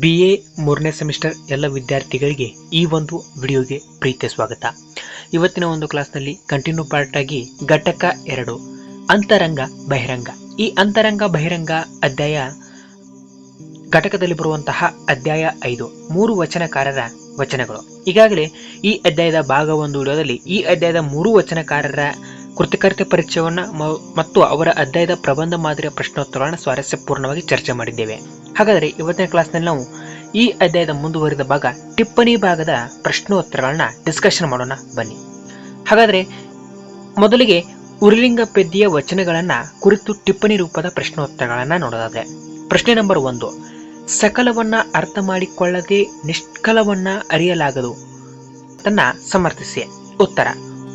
B A ಮೂರನೇ semester ಎಲ್ಲ ವಿದ್ಯಾರ್ಥಿಗಳಿಗೆ ಈ ಒಂದು ವಿಡಿಯೋಗೆ ಪ್ರೀತಿಯ ಸ್ವಾಗತ. ಇವತ್ತಿನ ಒಂದು ಕ್ಲಾಸ್ನಲ್ಲಿ ಕಂಟಿನ್ಯೂ ಪಾರ್ಟ್ ಆಗಿ ಘಟಕ ಎರಡು, ಅಂತರಂಗ, ಬಹಿರಂಗ. ಈ ಅಂತರಂಗ, ಬಹಿರಂಗ ಅಧ್ಯಾಯ ಘಟಕದಲ್ಲಿ ಬರುವಂತಹ ಅಧ್ಯಾಯ ಐದು, ಮೂರು ವಚನಕಾರರ ವಚನಗಳು. ಈಗಾಗಲೇ ಈ ಅಧ್ಯಾಯದ ಭಾಗ ಒಂದು ವಿಡಿಯೋದಲ್ಲಿ ಈ ಅಧ್ಯಾಯದ ಮೂರು ವಚನಕಾರರ ಕೃತಿಕರ್ತೆ ಪರಿಚಯವನ್ನು ಮತ್ತು ಅವರ ಅಧ್ಯಾಯದ ಪ್ರಬಂಧ ಮಾದರಿಯ ಪ್ರಶ್ನೋತ್ತರಗಳನ್ನು ಸ್ವಾರಸ್ಯಪೂರ್ಣವಾಗಿ ಚರ್ಚೆ ಮಾಡಿದ್ದೇವೆ. ಹಾಗಾದರೆ ಇವತ್ತಿನ ಕ್ಲಾಸ್ನಲ್ಲಿ ನಾವು ಈ ಅಧ್ಯಾಯದ ಮುಂದುವರಿದ ಭಾಗ ಟಿಪ್ಪಣಿ ಭಾಗದ ಪ್ರಶ್ನೋತ್ತರಗಳನ್ನ ಡಿಸ್ಕಷನ್ ಮಾಡೋಣ. ಬನ್ನಿ. ಹಾಗಾದರೆ ಮೊದಲಿಗೆ ಉರ್ಲಿಂಗ ಪೆದ್ದಿಯ ವಚನಗಳನ್ನು ಕುರಿತು ಟಿಪ್ಪಣಿ ರೂಪದ ಪ್ರಶ್ನೋತ್ತರಗಳನ್ನು ನೋಡೋದಾದರೆ. ಪ್ರಶ್ನೆ ನಂಬರ್ ಒಂದು, ಸಕಲವನ್ನ ಅರ್ಥ ಮಾಡಿಕೊಳ್ಳದೆ ನಿಷ್ಕಲವನ್ನ ಅರಿಯಲಾಗದು. ತನ್ನ ಸಮರ್ಥಿಸಿ. ಉತ್ತರ,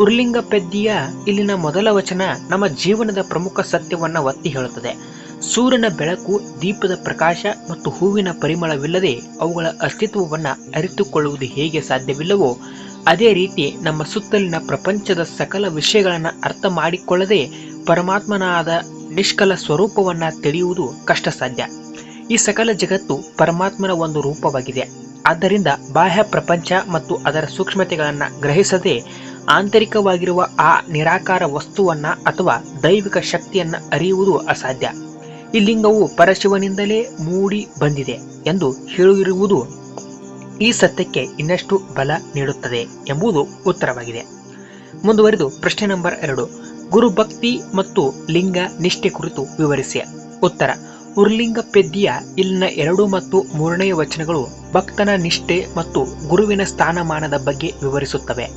ಉರ್ಲಿಂಗ ಪೆದ್ದಿಯ ಇಲ್ಲಿನ ಮೊದಲ ವಚನ ನಮ್ಮ ಜೀವನದ ಪ್ರಮುಖ ಸತ್ಯವನ್ನ ಒತ್ತಿ ಹೇಳುತ್ತದೆ. ಸೂರ್ಯನ ಬೆಳಕು, ದೀಪದ ಪ್ರಕಾಶ ಮತ್ತು ಹೂವಿನ ಪರಿಮಳವಿಲ್ಲದೆ ಅವುಗಳ ಅಸ್ತಿತ್ವವನ್ನು ಅರಿತುಕೊಳ್ಳುವುದು ಹೇಗೆ ಸಾಧ್ಯವಿಲ್ಲವೋ, ಅದೇ ರೀತಿ ನಮ್ಮ ಸುತ್ತಲಿನ ಪ್ರಪಂಚದ ಸಕಲ ವಿಷಯಗಳನ್ನು ಅರ್ಥ ಮಾಡಿಕೊಳ್ಳದೆ ಪರಮಾತ್ಮನಾದ ನಿಷ್ಕಲ ಸ್ವರೂಪವನ್ನು ತಿಳಿಯುವುದು ಕಷ್ಟ ಸಾಧ್ಯ ಈ ಸಕಲ ಜಗತ್ತು ಪರಮಾತ್ಮನ ಒಂದು ರೂಪವಾಗಿದೆ. ಆದ್ದರಿಂದ ಬಾಹ್ಯ ಪ್ರಪಂಚ ಮತ್ತು ಅದರ ಸೂಕ್ಷ್ಮತೆಗಳನ್ನು ಗ್ರಹಿಸದೆ ಆಂತರಿಕವಾಗಿರುವ ಆ ನಿರಾಕಾರ ವಸ್ತುವನ್ನು ಅಥವಾ ದೈವಿಕ ಶಕ್ತಿಯನ್ನು ಅರಿಯುವುದು ಅಸಾಧ್ಯ. ಈ ಲಿಂಗವು ಪರಶಿವನಿಂದಲೇ ಮೂಡಿ ಬಂದಿದೆ ಎಂದು ಹೇಳಿರುವುದು ಈ ಸತ್ಯಕ್ಕೆ ಇನ್ನಷ್ಟು ಬಲ ನೀಡುತ್ತದೆ ಎಂಬುದು ಉತ್ತರವಾಗಿದೆ. ಮುಂದುವರೆದು ಪ್ರಶ್ನೆ ನಂಬರ್ ಎರಡು. ಗುರುಭಕ್ತಿ ಮತ್ತು ಲಿಂಗ ನಿಷ್ಠೆ ಕುರಿತು ವಿವರಿಸಿ. ಉತ್ತರ. ಉರ್ಲಿಂಗ ಪೆದ್ದಿಯ ಇಲ್ಲಿನ ಎರಡು ಮತ್ತು ಮೂರನೆಯ ವಚನಗಳು ಭಕ್ತನ ನಿಷ್ಠೆ ಮತ್ತು ಗುರುವಿನ ಸ್ಥಾನಮಾನದ ಬಗ್ಗೆ ವಿವರಿಸುತ್ತವೆ.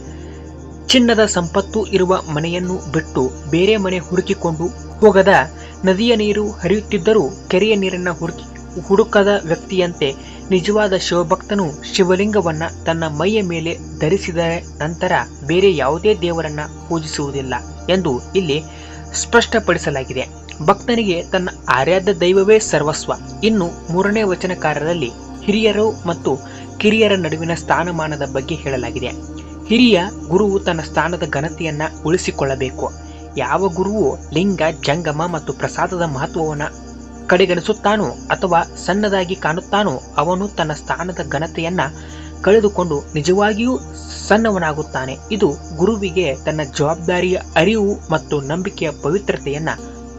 ಚಿನ್ನದ ಸಂಪತ್ತು ಇರುವ ಮನೆಯನ್ನು ಬಿಟ್ಟು ಬೇರೆ ಮನೆ ಹುಡುಕಿಕೊಂಡು ಹೋಗದ ನದಿಯ ನೀರು ಹರಿಯುತ್ತಿದ್ದರೂ ಕೆರೆಯ ನೀರನ್ನು ಹುಡುಕಿ ಹುಡುಕದ ವ್ಯಕ್ತಿಯಂತೆ ನಿಜವಾದ ಶಿವಭಕ್ತನು ಶಿವಲಿಂಗವನ್ನ ತನ್ನ ಮೈಯ ಮೇಲೆ ಧರಿಸಿದ ನಂತರ ಬೇರೆ ಯಾವುದೇ ದೇವರನ್ನ ಪೂಜಿಸುವುದಿಲ್ಲ ಎಂದು ಇಲ್ಲಿ ಸ್ಪಷ್ಟಪಡಿಸಲಾಗಿದೆ. ಭಕ್ತನಿಗೆ ತನ್ನ ಆರಾಧ್ಯ ದೈವವೇ ಸರ್ವಸ್ವ. ಇನ್ನು ಮೂರನೇ ವಚನಕಾರರಲ್ಲಿ ಹಿರಿಯರು ಮತ್ತು ಕಿರಿಯರ ನಡುವಿನ ಸ್ಥಾನಮಾನದ ಬಗ್ಗೆ ಹೇಳಲಾಗಿದೆ. ಹಿರಿಯ ಗುರುವು ತನ್ನ ಸ್ಥಾನದ ಘನತೆಯನ್ನ ಉಳಿಸಿಕೊಳ್ಳಬೇಕು. ಯಾವ ಗುರುವು ಲಿಂಗ, ಜಂಗಮ ಮತ್ತು ಪ್ರಸಾದದ ಮಹತ್ವವನ್ನು ಕಡೆಗಣಿಸುತ್ತಾನೋ ಅಥವಾ ಸಣ್ಣದಾಗಿ ಕಾಣುತ್ತಾನೋ ಅವನು ತನ್ನ ಸ್ಥಾನದ ಘನತೆಯನ್ನ ಕಳೆದುಕೊಂಡು ನಿಜವಾಗಿಯೂ ಸಣ್ಣವನಾಗುತ್ತಾನೆ. ಇದು ಗುರುವಿಗೆ ತನ್ನ ಜವಾಬ್ದಾರಿಯ ಅರಿವು ಮತ್ತು ನಂಬಿಕೆಯ ಪವಿತ್ರತೆಯನ್ನ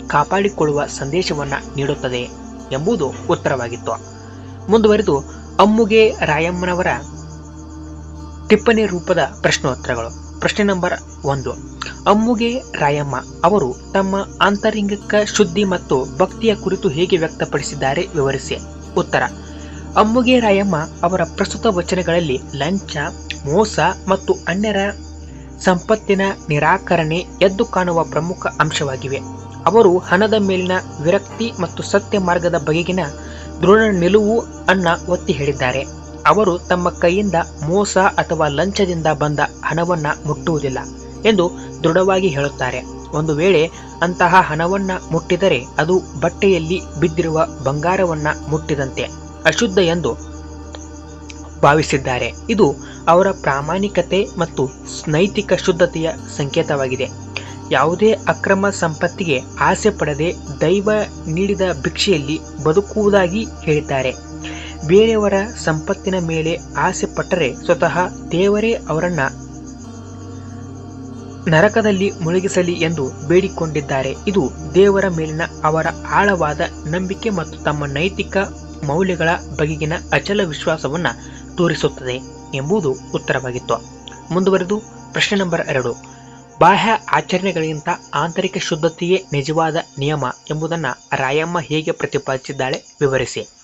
ಕಾಪಾಡಿಕೊಳ್ಳುವ ಸಂದೇಶವನ್ನ ನೀಡುತ್ತದೆ ಎಂಬುದು ಉತ್ತರವಾಗಿತ್ತು. ಮುಂದುವರೆದು, ಅಮ್ಮುಗೆ ರಾಯಮ್ಮನವರ ಟಿಪ್ಪಣಿ ರೂಪದ ಪ್ರಶ್ನೋತ್ತರಗಳು. ಪ್ರಶ್ನೆ ನಂಬರ್ ಒಂದು. ಅಮ್ಮುಗೆ ರಾಯಮ್ಮ ಅವರು ತಮ್ಮ ಆಂತರಿಂಗಿಕ ಶುದ್ಧಿ ಮತ್ತು ಭಕ್ತಿಯ ಕುರಿತು ಹೇಗೆ ವ್ಯಕ್ತಪಡಿಸಿದ್ದಾರೆ ವಿವರಿಸಿ. ಉತ್ತರ. ಅಮ್ಮುಗೆ ರಾಯಮ್ಮ ಅವರ ಪ್ರಸ್ತುತ ವಚನಗಳಲ್ಲಿ ಲಂಚ, ಮೋಸ ಮತ್ತು ಅನ್ಯರ ಸಂಪತ್ತಿನ ನಿರಾಕರಣೆ ಎದ್ದು ಕಾಣುವ ಪ್ರಮುಖ ಅಂಶವಾಗಿವೆ. ಅವರು ಹಣದ ಮೇಲಿನ ವಿರಕ್ತಿ ಮತ್ತು ಸತ್ಯ ಮಾರ್ಗದ ಬಗೆಗಿನ ದೃಢ ನಿಲುವು ಅನ್ನ ಒತ್ತಿ ಹೇಳಿದ್ದಾರೆ. ಅವರು ತಮ್ಮ ಕೈಯಿಂದ ಮೋಸ ಅಥವಾ ಲಂಚದಿಂದ ಬಂದ ಹಣವನ್ನು ಮುಟ್ಟುವುದಿಲ್ಲ ಎಂದು ದೃಢವಾಗಿ ಹೇಳುತ್ತಾರೆ. ಒಂದು ವೇಳೆ ಅಂತಹ ಹಣವನ್ನು ಮುಟ್ಟಿದರೆ ಅದು ಬಟ್ಟೆಯಲ್ಲಿ ಬಿದ್ದಿರುವ ಬಂಗಾರವನ್ನು ಮುಟ್ಟಿದಂತೆ ಅಶುದ್ಧ ಎಂದು ಭಾವಿಸಿದ್ದಾರೆ. ಇದು ಅವರ ಪ್ರಾಮಾಣಿಕತೆ ಮತ್ತು ನೈತಿಕ ಶುದ್ಧತೆಯ ಸಂಕೇತವಾಗಿದೆ. ಯಾವುದೇ ಅಕ್ರಮ ಸಂಪತ್ತಿಗೆ ಆಸೆ ಪಡದೆ ದೈವ ನೀಡಿದ ಭಿಕ್ಷೆಯಲ್ಲಿ ಬದುಕುವುದಾಗಿ ಹೇಳಿದ್ದಾರೆ. ಬೇರೆಯವರ ಸಂಪತ್ತಿನ ಮೇಲೆ ಆಸೆ ಪಟ್ಟರೆ ಸ್ವತಃ ದೇವರೇ ಅವರನ್ನ ನರಕದಲ್ಲಿ ಮುಳುಗಿಸಲಿ ಎಂದು ಬೇಡಿಕೊಂಡಿದ್ದಾರೆ. ಇದು ದೇವರ ಮೇಲಿನ ಅವರ ಆಳವಾದ ನಂಬಿಕೆ ಮತ್ತು ತಮ್ಮ ನೈತಿಕ ಮೌಲ್ಯಗಳ ಬಗೆಗಿನ ಅಚಲ ವಿಶ್ವಾಸವನ್ನು ತೋರಿಸುತ್ತದೆ ಎಂಬುದು ಉತ್ತರವಾಗಿತ್ತು. ಮುಂದುವರೆದು ಪ್ರಶ್ನೆ ನಂಬರ್ ಎರಡು. ಬಾಹ್ಯ ಆಚರಣೆಗಳಿಗಿಂತ ಆಂತರಿಕ ಶುದ್ಧತೆಯೇ ನಿಜವಾದ ನಿಯಮ ಎಂಬುದನ್ನು ರಾಯಮ್ಮ ಹೇಗೆ ಪ್ರತಿಪಾದಿಸಿದ್ದಾಳೆ ವಿವರಿಸಿ.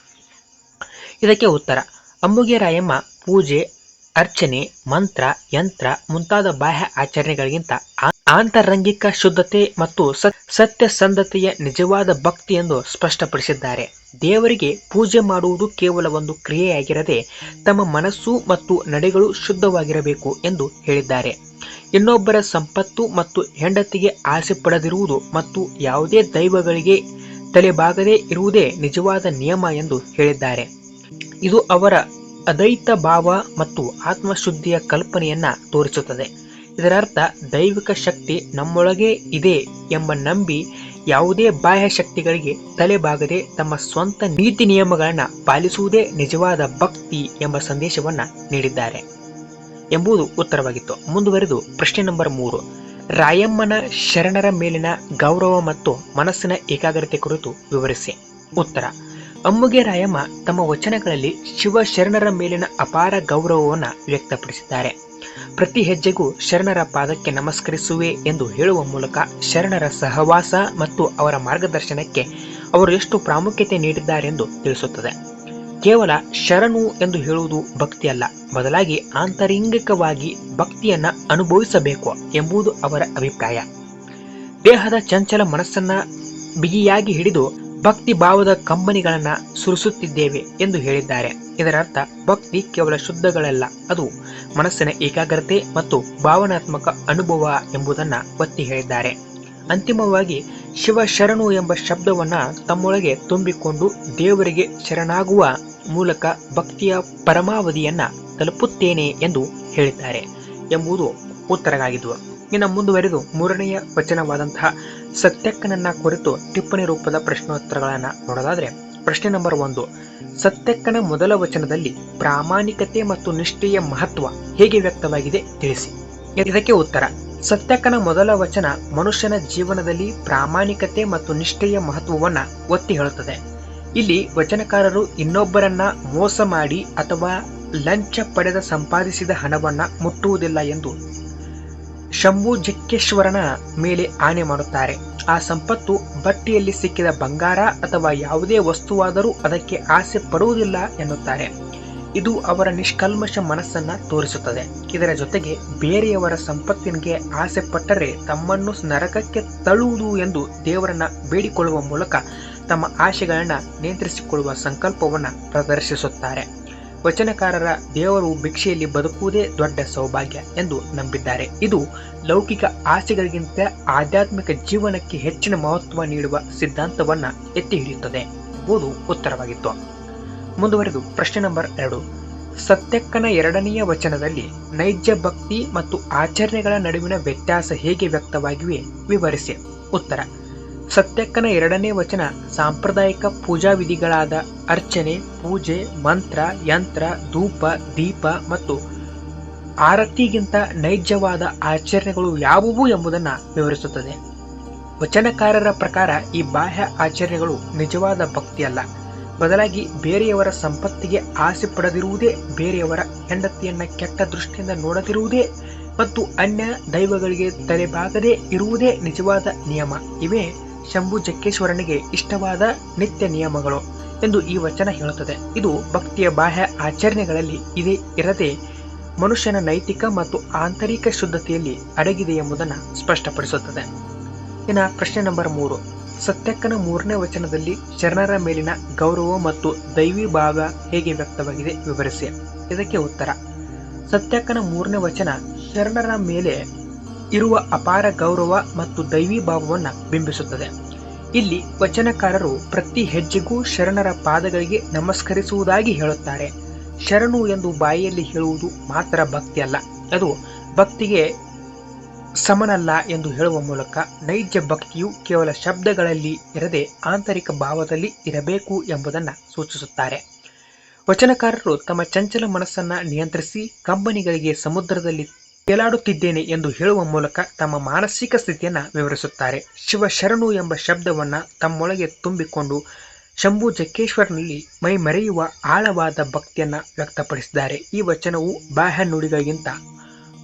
ಇದಕ್ಕೆ ಉತ್ತರ. ಅಂಬುಗೆ ರಾಯಮ್ಮ ಪೂಜೆ, ಅರ್ಚನೆ, ಮಂತ್ರ, ಯಂತ್ರ ಮುಂತಾದ ಬಾಹ್ಯ ಆಚರಣೆಗಳಿಗಿಂತ ಆಂತರಂಗಿಕ ಶುದ್ಧತೆ ಮತ್ತು ಸತ್- ಸತ್ಯಸಂಧತೆಯ ನಿಜವಾದ ಭಕ್ತಿ ಎಂದು ಸ್ಪಷ್ಟಪಡಿಸಿದ್ದಾರೆ. ದೇವರಿಗೆ ಪೂಜೆ ಮಾಡುವುದು ಕೇವಲ ಒಂದು ಕ್ರಿಯೆಯಾಗಿರದೆ ತಮ್ಮ ಮನಸ್ಸು ಮತ್ತು ನಡೆಗಳು ಶುದ್ಧವಾಗಿರಬೇಕು ಎಂದು ಹೇಳಿದ್ದಾರೆ. ಇನ್ನೊಬ್ಬರ ಸಂಪತ್ತು ಮತ್ತು ಹೆಂಡತಿಗೆ ಆಸೆ ಪಡೆದಿರುವುದು ಮತ್ತು ಯಾವುದೇ ದೈವಗಳಿಗೆ ತಲೆಬಾಗದೇ ಇರುವುದೇ ನಿಜವಾದ ನಿಯಮ ಎಂದು ಹೇಳಿದ್ದಾರೆ. ಇದು ಅವರ ಅದೈತ ಭಾವ ಮತ್ತು ಆತ್ಮಶುದ್ಧಿಯ ಕಲ್ಪನೆಯನ್ನ ತೋರಿಸುತ್ತದೆ. ಇದರರ್ಥ, ದೈವಿಕ ಶಕ್ತಿ ನಮ್ಮೊಳಗೆ ಇದೆ ಎಂಬ ನಂಬಿ ಯಾವುದೇ ಬಾಹ್ಯ ಶಕ್ತಿಗಳಿಗೆ ತಲೆಬಾಗದೆ ತಮ್ಮ ಸ್ವಂತ ನೀತಿ ನಿಯಮಗಳನ್ನು ಪಾಲಿಸುವುದೇ ನಿಜವಾದ ಭಕ್ತಿ ಎಂಬ ಸಂದೇಶವನ್ನು ನೀಡಿದ್ದಾರೆ ಎಂಬುದು ಉತ್ತರವಾಗಿತ್ತು. ಮುಂದುವರೆದು ಪ್ರಶ್ನೆ ನಂಬರ್ ಮೂರು. ರಾಯಮ್ಮನ ಶರಣರ ಮೇಲಿನ ಗೌರವ ಮತ್ತು ಮನಸ್ಸಿನ ಏಕಾಗ್ರತೆ ಕುರಿತು ವಿವರಿಸಿ. ಉತ್ತರ. ಅಮ್ಮುಗೆ ರಾಯಮ್ಮ ತಮ್ಮ ವಚನಗಳಲ್ಲಿ ಶಿವ ಶರಣರ ಮೇಲಿನ ಅಪಾರ ಗೌರವವನ್ನು ವ್ಯಕ್ತಪಡಿಸಿದ್ದಾರೆ. ಪ್ರತಿ ಹೆಜ್ಜೆಗೂ ಶರಣರ ಪಾದಕ್ಕೆ ನಮಸ್ಕರಿಸುವೆ ಎಂದು ಹೇಳುವ ಮೂಲಕ ಶರಣರ ಸಹವಾಸ ಮತ್ತು ಅವರ ಮಾರ್ಗದರ್ಶನಕ್ಕೆ ಅವರು ಎಷ್ಟು ಪ್ರಾಮುಖ್ಯತೆ ನೀಡಿದ್ದಾರೆಂದು ತಿಳಿಸುತ್ತದೆ. ಕೇವಲ ಶರಣು ಎಂದು ಹೇಳುವುದು ಭಕ್ತಿಯಲ್ಲ, ಬದಲಾಗಿ ಆಂತರಿಂಗಿಕವಾಗಿ ಭಕ್ತಿಯನ್ನು ಅನುಭವಿಸಬೇಕು ಎಂಬುದು ಅವರ ಅಭಿಪ್ರಾಯ. ದೇಹದ ಚಂಚಲ ಮನಸ್ಸನ್ನ ಬಿಗಿಯಾಗಿ ಹಿಡಿದು ಭಕ್ತಿ ಭಾವದ ಕಂಬನಿಗಳನ್ನ ಸುರಿಸುತ್ತಿದ್ದೇವೆ ಎಂದು ಹೇಳಿದ್ದಾರೆ. ಇದರರ್ಥ, ಭಕ್ತಿ ಕೇವಲ ಶುದ್ಧಗಳಲ್ಲ, ಅದು ಮನಸ್ಸಿನ ಏಕಾಗ್ರತೆ ಮತ್ತು ಭಾವನಾತ್ಮಕ ಅನುಭವ ಎಂಬುದನ್ನು ಒತ್ತಿ ಹೇಳಿದ್ದಾರೆ. ಅಂತಿಮವಾಗಿ ಶಿವ ಶರಣು ಎಂಬ ಶಬ್ದವನ್ನು ತಮ್ಮೊಳಗೆ ತುಂಬಿಕೊಂಡು ದೇವರಿಗೆ ಶರಣಾಗುವ ಮೂಲಕ ಭಕ್ತಿಯ ಪರಮಾವಧಿಯನ್ನು ತಲುಪುತ್ತೇನೆ ಎಂದು ಹೇಳಿದ್ದಾರೆ ಎಂಬುದು ಉತ್ತರಗಾಗಿದ್ವು ಇನ್ನು ಮುಂದುವರೆದು ಮೂರನೆಯ ವಚನವಾದಂತಹ ಸತ್ಯಕ್ಕನನ್ನ ಕುರಿತು ಟಿಪ್ಪಣಿ ರೂಪದ ಪ್ರಶ್ನೋತ್ತರಗಳನ್ನು ನೋಡೋದಾದರೆ, ಪ್ರಶ್ನೆ ನಂಬರ್ ಒಂದು, ಸತ್ಯಕ್ಕನ ಮೊದಲ ವಚನದಲ್ಲಿ ಪ್ರಾಮಾಣಿಕತೆ ಮತ್ತು ನಿಷ್ಠೆಯ ಮಹತ್ವ ಹೇಗೆ ವ್ಯಕ್ತವಾಗಿದೆ ತಿಳಿಸಿ. ಇದಕ್ಕೆ ಉತ್ತರ, ಸತ್ಯಕ್ಕನ ಮೊದಲ ವಚನ ಮನುಷ್ಯನ ಜೀವನದಲ್ಲಿ ಪ್ರಾಮಾಣಿಕತೆ ಮತ್ತು ನಿಷ್ಠೆಯ ಮಹತ್ವವನ್ನು ಒತ್ತಿ ಹೇಳುತ್ತದೆ. ಇಲ್ಲಿ ವಚನಕಾರರು ಇನ್ನೊಬ್ಬರನ್ನ ಮೋಸ ಮಾಡಿ ಅಥವಾ ಲಂಚ ಪಡೆದ ಸಂಪಾದಿಸಿದ ಹಣವನ್ನು ಮುಟ್ಟುವುದಿಲ್ಲ ಎಂದು ಶಂಭು ಜಕ್ಕೇಶ್ವರನ ಮೇಲೆ ಆಣೆ ಮಾಡುತ್ತಾರೆ. ಆ ಸಂಪತ್ತು ಬಟ್ಟೆಯಲ್ಲಿ ಸಿಕ್ಕಿದ ಬಂಗಾರ ಅಥವಾ ಯಾವುದೇ ವಸ್ತುವಾದರೂ ಅದಕ್ಕೆ ಆಸೆ ಪಡುವುದಿಲ್ಲ ಎನ್ನುತ್ತಾರೆ. ಇದು ಅವರ ನಿಷ್ಕಲ್ಮಶ ಮನಸ್ಸನ್ನ ತೋರಿಸುತ್ತದೆ. ಇದರ ಜೊತೆಗೆ ಬೇರೆಯವರ ಸಂಪತ್ತಿನಿಗೆ ಆಸೆ ಪಟ್ಟರೆ ತಮ್ಮನ್ನು ನರಕಕ್ಕೆ ತಳ್ಳುವುದು ಎಂದು ದೇವರನ್ನ ಬೇಡಿಕೊಳ್ಳುವ ಮೂಲಕ ತಮ್ಮ ಆಶೆಗಳನ್ನ ನಿಯಂತ್ರಿಸಿಕೊಳ್ಳುವ ಸಂಕಲ್ಪವನ್ನ ಪ್ರದರ್ಶಿಸುತ್ತಾರೆ. ವಚನಕಾರರ ದೇವರು ಭಿಕ್ಷೆಯಲ್ಲಿ ಬದುಕುವುದೇ ದೊಡ್ಡ ಸೌಭಾಗ್ಯ ಎಂದು ನಂಬಿದ್ದಾರೆ. ಇದು ಲೌಕಿಕ ಆಸೆಗಳಿಗಿಂತ ಆಧ್ಯಾತ್ಮಿಕ ಜೀವನಕ್ಕೆ ಹೆಚ್ಚಿನ ಮಹತ್ವ ನೀಡುವ ಸಿದ್ಧಾಂತವನ್ನ ಎತ್ತಿ ಹಿಡಿಯುತ್ತದೆ ಎಂಬುದು ಉತ್ತರವಾಗಿತ್ತು. ಮುಂದುವರೆದು ಪ್ರಶ್ನೆ ನಂಬರ್ ಎರಡು. ಸತ್ಯಕ್ಕನ ಎರಡನೆಯ ವಚನದಲ್ಲಿ ನೈಜ ಭಕ್ತಿ ಮತ್ತು ಆಚರಣೆಗಳ ನಡುವಿನ ವ್ಯತ್ಯಾಸ ಹೇಗೆ ವ್ಯಕ್ತವಾಗಿವೆ? ವಿವರಿಸಿ. ಉತ್ತರ. ಸತ್ಯಕ್ಕನ ಎರಡನೇ ವಚನ ಸಾಂಪ್ರದಾಯಿಕ ಪೂಜಾ ವಿಧಿಗಳಾದ ಅರ್ಚನೆ, ಪೂಜೆ, ಮಂತ್ರ, ಯಂತ್ರ, ಧೂಪ, ದೀಪ ಮತ್ತು ಆರತಿಗಿಂತ ನೈಜವಾದ ಆಚರಣೆಗಳು ಯಾವುವು ಎಂಬುದನ್ನು ವಿವರಿಸುತ್ತದೆ. ವಚನಕಾರರ ಪ್ರಕಾರ ಈ ಬಾಹ್ಯ ಆಚರಣೆಗಳು ನಿಜವಾದ ಭಕ್ತಿಯಲ್ಲ. ಬದಲಾಗಿ ಬೇರೆಯವರ ಸಂಪತ್ತಿಗೆ ಆಸೆ ಪಡೆದಿರುವುದೇ ಬೇರೆಯವರ ಹೆಂಡತಿಯನ್ನು ಕೆಟ್ಟ ದೃಷ್ಟಿಯಿಂದ ನೋಡದಿರುವುದೇ ಮತ್ತು ಅನ್ಯ ದೈವಗಳಿಗೆ ತಲೆಬಾಗದೇ ಇರುವುದೇ ನಿಜವಾದ ನಿಯಮ. ಇವೇ ಶಂಭು ಜಕ್ಕೇಶ್ವರನಿಗೆ ಇಷ್ಟವಾದ ನಿತ್ಯ ನಿಯಮಗಳು ಎಂದು ಈ ವಚನ ಹೇಳುತ್ತದೆ. ಇದು ಭಕ್ತಿಯ ಬಾಹ್ಯ ಆಚರಣೆಗಳಲ್ಲಿ ಇದೇ ಇರದೆ ಮನುಷ್ಯನ ನೈತಿಕ ಮತ್ತು ಆಂತರಿಕ ಶುದ್ಧತೆಯಲ್ಲಿ ಅಡಗಿದೆ ಎಂಬುದನ್ನು ಸ್ಪಷ್ಟಪಡಿಸುತ್ತದೆ. ಇನ್ನು ಪ್ರಶ್ನೆ ನಂಬರ್ ಮೂರು. ಸತ್ಯಕ್ಕನ ಮೂರನೇ ವಚನದಲ್ಲಿ ಶರಣರ ಮೇಲಿನ ಗೌರವ ಮತ್ತು ದೈವಿ ಭಾವ ಹೇಗೆ ವ್ಯಕ್ತವಾಗಿದೆ ವಿವರಿಸಿ. ಇದಕ್ಕೆ ಉತ್ತರ. ಸತ್ಯಕ್ಕನ ಮೂರನೇ ವಚನ ಶರಣರ ಮೇಲೆ ಇರುವ ಅಪಾರ ಗೌರವ ಮತ್ತು ದೈವಿ ಭಾವವನ್ನು ಬಿಂಬಿಸುತ್ತದೆ. ಇಲ್ಲಿ ವಚನಕಾರರು ಪ್ರತಿ ಹೆಜ್ಜೆಗೂ ಶರಣರ ಪಾದಗಳಿಗೆ ನಮಸ್ಕರಿಸುವುದಾಗಿ ಹೇಳುತ್ತಾರೆ. ಶರಣು ಎಂದು ಬಾಯಿಯಲ್ಲಿ ಹೇಳುವುದು ಮಾತ್ರ ಭಕ್ತಿ ಅಲ್ಲ, ಅದು ಭಕ್ತಿಗೆ ಸಮನಲ್ಲ ಎಂದು ಹೇಳುವ ಮೂಲಕ ನೈಜ ಭಕ್ತಿಯು ಕೇವಲ ಶಬ್ದಗಳಲ್ಲಿ ಇರದೆ ಆಂತರಿಕ ಭಾವದಲ್ಲಿ ಇರಬೇಕು ಎಂಬುದನ್ನು ಸೂಚಿಸುತ್ತಾರೆ. ವಚನಕಾರರು ತಮ್ಮ ಚಂಚಲ ಮನಸ್ಸನ್ನು ನಿಯಂತ್ರಿಸಿ ಕಂಬನಿಗಳಿಗೆ ಸಮುದ್ರದಲ್ಲಿ ತೇಲಾಡುತ್ತಿದ್ದೇನೆ ಎಂದು ಹೇಳುವ ಮೂಲಕ ತಮ್ಮ ಮಾನಸಿಕ ಸ್ಥಿತಿಯನ್ನು ವಿವರಿಸುತ್ತಾರೆ. ಶಿವ ಶರಣು ಎಂಬ ಶಬ್ದವನ್ನು ತಮ್ಮೊಳಗೆ ತುಂಬಿಕೊಂಡು ಶಂಭು ಜಕ್ಕೇಶ್ವರನಲ್ಲಿ ಮೈ ಮರೆಯುವ ಆಳವಾದ ಭಕ್ತಿಯನ್ನು ವ್ಯಕ್ತಪಡಿಸಿದ್ದಾರೆ. ಈ ವಚನವು ಬಾಹ್ಯ ನುಡಿಗಳಿಗಿಂತ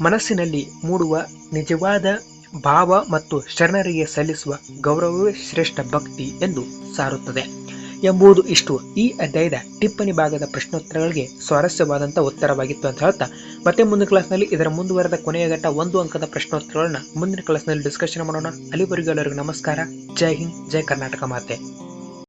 ಮನಸ್ಸಿನಲ್ಲಿ ಮೂಡುವ ನಿಜವಾದ ಭಾವ ಮತ್ತು ಶರಣರಿಗೆ ಸಲ್ಲಿಸುವ ಗೌರವವೇ ಶ್ರೇಷ್ಠ ಭಕ್ತಿ ಎಂದು ಸಾರುತ್ತದೆ. ಎಂಬುದು ಇಷ್ಟು. ಈ ಅಧ್ಯಾಯದ ಟಿಪ್ಪಣಿ ಭಾಗದ ಪ್ರಶ್ನೋತ್ತರಗಳಿಗೆ ಸ್ವಾರಸ್ಯವಾದಂಥ ಉತ್ತರವಾಗಿತ್ತು ಅಂತ ಹೇಳ್ತಾ, ಮತ್ತೆ ಮುಂದಿನ ಕ್ಲಾಸ್ನಲ್ಲಿ ಇದರ ಮುಂದುವರೆದ ಕೊನೆಯ ಘಟ್ಟ ಒಂದು ಅಂಕದ ಪ್ರಶ್ನೋತ್ತರಗಳನ್ನ ಮುಂದಿನ ಕ್ಲಾಸ್ನಲ್ಲಿ ಡಿಸ್ಕಷನ್ ಮಾಡೋಣ. ಅಲ್ಲಿವರೆಗೂ ಎಲ್ಲರಿಗೂ ನಮಸ್ಕಾರ. ಜೈ ಹಿಂದ್, ಜೈ ಕರ್ನಾಟಕ ಮಾತೆ.